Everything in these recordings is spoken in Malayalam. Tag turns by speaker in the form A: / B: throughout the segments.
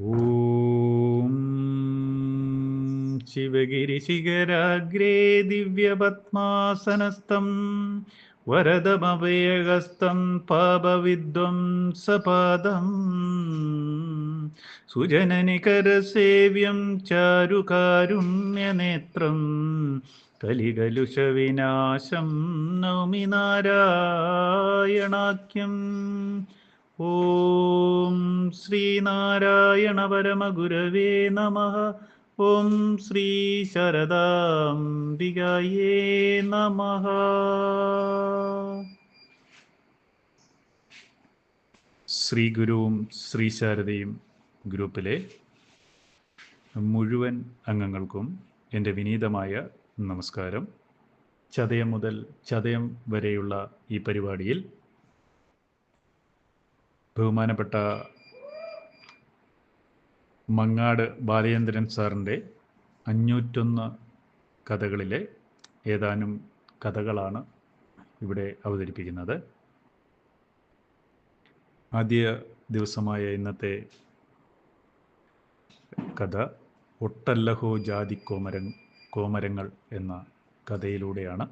A: ॐ शिवगिरिशिखराग्रे दिव्यपद्मासनस्थं वरदमभयहस्तं पापविद्वंसपादम् सुजननिकरसेव्यं चारुकारुण्यनेत्रं कलिकलुषविनाशं नौमि नारायणाख्यम् ഓം ശ്രീനാരായണ പരമഗുരവേ നമ. ഓം ശ്രീ ശരദാംബികയേ നമ. ശ്രീ ഗുരുവും ശ്രീ ശാരദയും ഗ്രൂപ്പിലെ മുഴുവൻ അംഗങ്ങൾക്കും എന്റെ വിനീതമായ നമസ്കാരം. ചതയം മുതൽ ചതയം വരെയുള്ള ഈ പരിപാടിയിൽ ബഹുമാനപ്പെട്ട മങ്ങാട് ബാലചന്ദ്രൻ സാറിന്റെ അഞ്ഞൂറ്റൊന്ന് കഥകളിലെ ഏതാനും കഥകളാണ് ഇവിടെ അവതരിപ്പിക്കുന്നത്. ആദ്യ ദിവസമായ ഇന്നത്തെ കഥ ഒട്ടല്ലഹോ ജാതി കോമര കോമരങ്ങൾ എന്ന കഥയിലൂടെയാണ്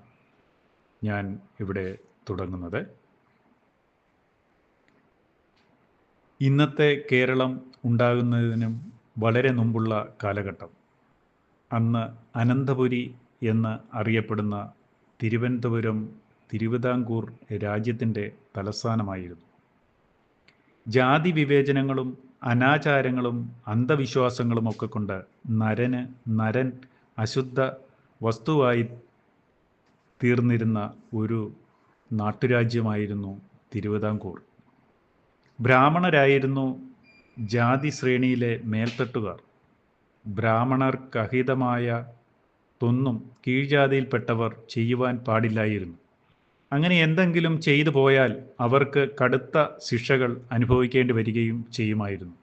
A: ഞാൻ ഇവിടെ തുടങ്ങുന്നത്. ഇന്നത്തെ കേരളം ഉണ്ടാകുന്നതിനും വളരെ മുമ്പുള്ള കാലഘട്ടം. അന്ന് അനന്തപുരി എന്ന് അറിയപ്പെടുന്ന തിരുവനന്തപുരം തിരുവിതാംകൂർ രാജ്യത്തിന്റെ തലസ്ഥാനമായിരുന്നു. ജാതി വിവേചനങ്ങളും അനാചാരങ്ങളും അന്ധവിശ്വാസങ്ങളും ഒക്കെ കൊണ്ട് നരന് നരൻ അശുദ്ധ വസ്തുവായി തീർന്നിരുന്ന ഒരു നാട്ടുരാജ്യമായിരുന്നു തിരുവിതാംകൂർ. ബ്രാഹ്മണരായിരുന്നു ജാതി ശ്രേണിയിലെ മേൽത്തട്ടുകാർ. ബ്രാഹ്മണർക്കഹിതമായ തൊന്നും കീഴ്ജാതിയിൽപ്പെട്ടവർ ചെയ്യുവാൻ പാടില്ലായിരുന്നു. അങ്ങനെ എന്തെങ്കിലും ചെയ്തു പോയാൽ അവർക്ക് കടുത്ത ശിക്ഷകൾ അനുഭവിക്കേണ്ടി വരികയും ചെയ്യുമായിരുന്നു.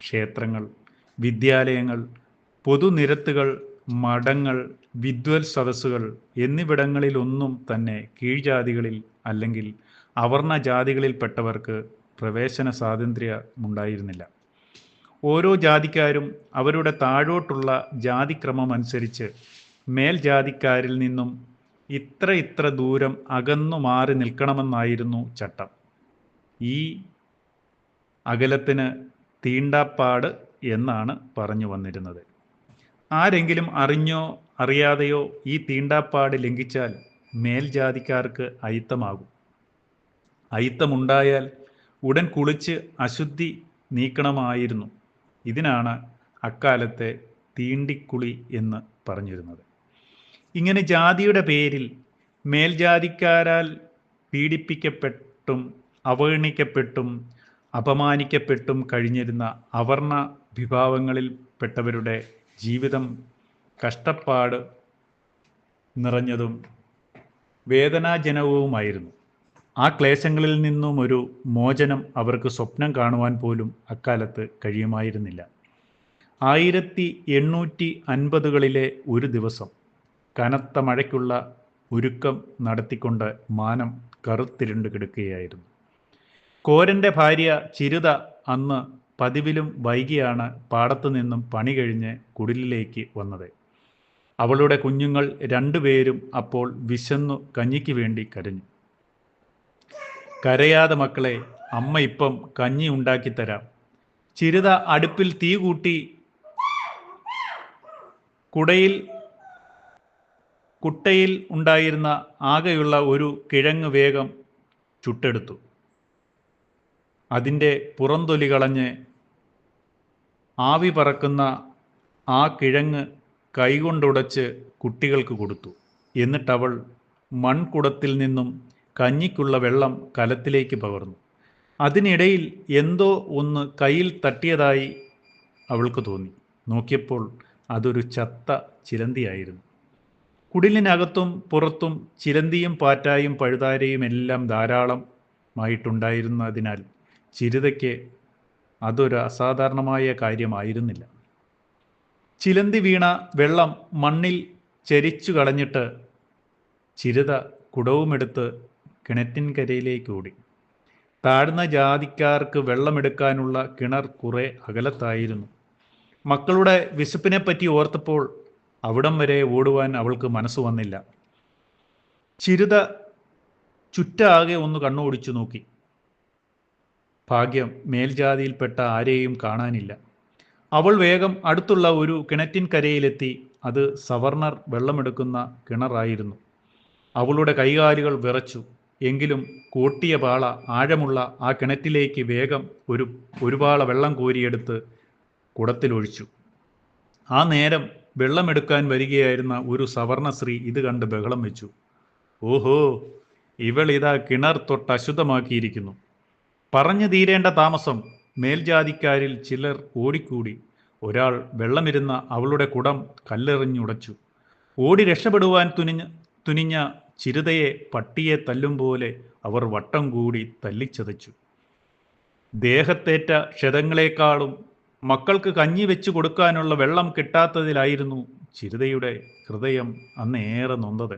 A: ക്ഷേത്രങ്ങൾ വിദ്യാലയങ്ങൾ പൊതുനിരത്തുകൾ മഠങ്ങൾ വിദ്വൽ സദസ്സുകൾ എന്നിവിടങ്ങളിലൊന്നും തന്നെ കീഴ്ജാതികളിൽ അല്ലെങ്കിൽ അവർണ ജാതികളിൽപ്പെട്ടവർക്ക് പ്രവേശന സ്വാതന്ത്ര്യമുണ്ടായിരുന്നില്ല. ഓരോ ജാതിക്കാരും അവരുടെ താഴോട്ടുള്ള ജാതിക്രമം അനുസരിച്ച് മേൽജാതിക്കാരിൽ നിന്നും ഇത്ര ഇത്ര ദൂരം അകന്നു മാറി നിൽക്കണമെന്നായിരുന്നു ചട്ടം. ഈ അകലത്തിന് തീണ്ടാപ്പാട് എന്നാണ് പറഞ്ഞു വന്നിരുന്നത്. ആരെങ്കിലും അറിഞ്ഞോ അറിയാതെയോ ഈ തീണ്ടാപ്പാട് ലംഘിച്ചാൽ മേൽജാതിക്കാർക്ക് അയിത്തമാകും. അയിത്തമുണ്ടായാൽ ഉടൻ കുളിച്ച് അശുദ്ധി നീക്കണമായിരുന്നു. ഇതിനാണ് അക്കാലത്തെ തീണ്ടിക്കുളി എന്ന് പറഞ്ഞിരുന്നത്. ഇങ്ങനെ ജാതിയുടെ പേരിൽ മേൽജാതിക്കാരാൽ പീഡിപ്പിക്കപ്പെട്ടും അവഗണിക്കപ്പെട്ടും അപമാനിക്കപ്പെട്ടും കഴിഞ്ഞിരുന്ന അവർണ വിഭാഗങ്ങളിൽപ്പെട്ടവരുടെ ജീവിതം കഷ്ടപ്പാട് നിറഞ്ഞതും വേദനാജനകവുമായിരുന്നു. ആ ക്ലേശങ്ങളിൽ നിന്നും ഒരു മോചനം അവർക്ക് സ്വപ്നം കാണുവാൻ പോലും അക്കാലത്ത് കഴിയുമായിരുന്നില്ല. ആയിരത്തി എണ്ണൂറ്റി അൻപതുകളിലെ ഒരു ദിവസം കനത്ത മഴയ്ക്കുള്ള ഒരുക്കം നടത്തിക്കൊണ്ട് മാനം കറുത്തിരുണ്ട് കിടക്കുകയായിരുന്നു. കോരന്റെ ഭാര്യ ചിരുത അന്ന് പതിവിലും വൈകിയാണ് പാടത്തു നിന്നും പണി കഴിഞ്ഞ് കുടിലിലേക്ക് വന്നത്. അവളുടെ കുഞ്ഞുങ്ങൾ രണ്ടുപേരും അപ്പോൾ വിശന്നു കഞ്ഞിക്ക് വേണ്ടി കരഞ്ഞു. കരയാതെ മക്കളെ അമ്മ ഇപ്പം കഞ്ഞി ഉണ്ടാക്കി തരാം. ചിരുത അടുപ്പിൽ തീ കൂട്ടി കുടയിൽ കുട്ടയിൽ ഉണ്ടായിരുന്ന ആകെയുള്ള ഒരു കിഴങ്ങ് വേഗം ചുട്ടെടുത്തു. അതിന്റെ പുറന്തൊലി കളഞ്ഞ് ആവി പറക്കുന്ന ആ കിഴങ്ങ് കൈകൊണ്ടുടച്ച് കുട്ടികൾക്ക് കൊടുത്തു. എന്നിട്ടവൾ മൺകുടത്തിൽ നിന്നും കഞ്ഞിക്കുള്ള വെള്ളം കലത്തിലേക്ക് പകർന്നു. അതിനിടയിൽ എന്തോ ഒന്ന് കയ്യിൽ തട്ടിയതായി അവൾക്ക് തോന്നി. നോക്കിയപ്പോൾ അതൊരു ചത്ത ചിലന്തിയായിരുന്നു. കുടിലിനകത്തും പുറത്തും ചിലന്തിയും പാറ്റായും പഴുതാരയും എല്ലാം ധാരാളമായിട്ടുണ്ടായിരുന്നതിനാൽ ചിരിതയ്ക്ക് അതൊരു അസാധാരണമായ കാര്യമായിരുന്നില്ല. ചിലന്തി വീണ വെള്ളം മണ്ണിൽ ചരിച്ചു കളഞ്ഞിട്ട് ചിരുത കുടവുമെടുത്ത് കിണറ്റിൻകരയിലേക്ക് ഓടി താഴ്ന്ന ജാതിക്കാർക്ക് വെള്ളമെടുക്കാനുള്ള കിണർ കുറെ അകലത്തായിരുന്നു. മക്കളുടെ വിശപ്പിനെ പറ്റി ഓർത്തപ്പോൾ അവിടം വരെ ഓടുവാൻ അവൾക്ക് മനസ്സ് വന്നില്ല. ചിരുത ചുറ്റാകെ ഒന്ന് കണ്ണോടിച്ചു നോക്കി. ഭാഗ്യം മേൽജാതിയിൽപ്പെട്ട ആരെയും കാണാനില്ല. അവൾ വേഗം അടുത്തുള്ള ഒരു കിണറ്റിൻ കരയിലെത്തി അത് സവർണർ വെള്ളമെടുക്കുന്ന കിണറായിരുന്നു. അവളുടെ കൈകാലുകൾ വിറച്ചു. എങ്കിലും കൂട്ടിയ പാള ആഴമുള്ള ആ കിണറ്റിലേക്ക് വേഗം ഒരു ഒരു പാള വെള്ളം കോരിയെടുത്ത് കുടത്തിലൊഴിച്ചു ആ നേരം വെള്ളമെടുക്കാൻ വരികയായിരുന്ന ഒരു സവർണ സ്ത്രീ ഇത് കണ്ട് ബഹളം വെച്ചു. ഓഹോ ഇവൾ ഇതാ കിണർ തൊട്ട് അശുദ്ധമാക്കിയിരിക്കുന്നു. പറഞ്ഞു തീരേണ്ട താമസം മേൽജാതിക്കാരിൽ ചിലർ ഓടിക്കൂടി. ഒരാൾ വെള്ളമിരുന്ന അവളുടെ കുടം കല്ലെറിഞ്ഞുടച്ചു. ഓടി രക്ഷപ്പെടുവാൻ തുനിഞ്ഞ തുനിഞ്ഞ ചിരുതയെ പട്ടിയെ തല്ലും പോലെ അവർ വട്ടം കൂടി തല്ലിച്ചതച്ചു. ദേഹത്തേറ്റ ക്ഷതങ്ങളെക്കാളും മക്കൾക്ക് കഞ്ഞി വെച്ചു കൊടുക്കാനുള്ള വെള്ളം കിട്ടാത്തതിലായിരുന്നു ചിരുതയുടെ ഹൃദയം അന്നേറെ നൊന്തത്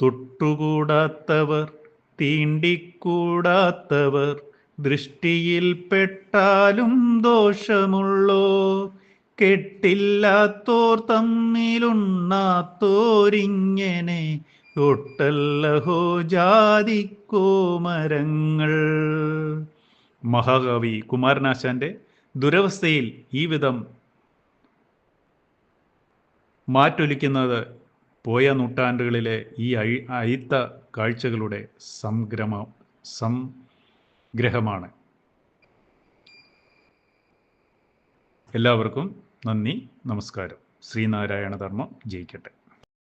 A: തൊട്ടുകൂടാത്തവർ തീണ്ടിക്കൂടാത്തവർ ദൃഷ്ടിയിൽ പെട്ടാലും ദോഷമുള്ളോ? കെട്ടില്ലാത്തോർ തമ്മിലുണ്ണാത്തോരിങ്ങനെ ഒട്ടല്ലഹോ ജാതിക്കോ മരങ്ങൾ മഹാകവി കുമാരനാശാന്റെ ദുരവസ്ഥയിൽ ഈ വിധം മാറ്റൊലിക്കുന്നത് പോയ നൂറ്റാണ്ടുകളിലെ ഈ അഴി അയിത്ത കാഴ്ചകളുടെ സംഗ്രമ സംഗ്രഹമാണ്. എല്ലാവർക്കും നന്ദി നമസ്കാരം. ശ്രീനാരായണ ധർമ്മം ജയിക്കട്ടെ.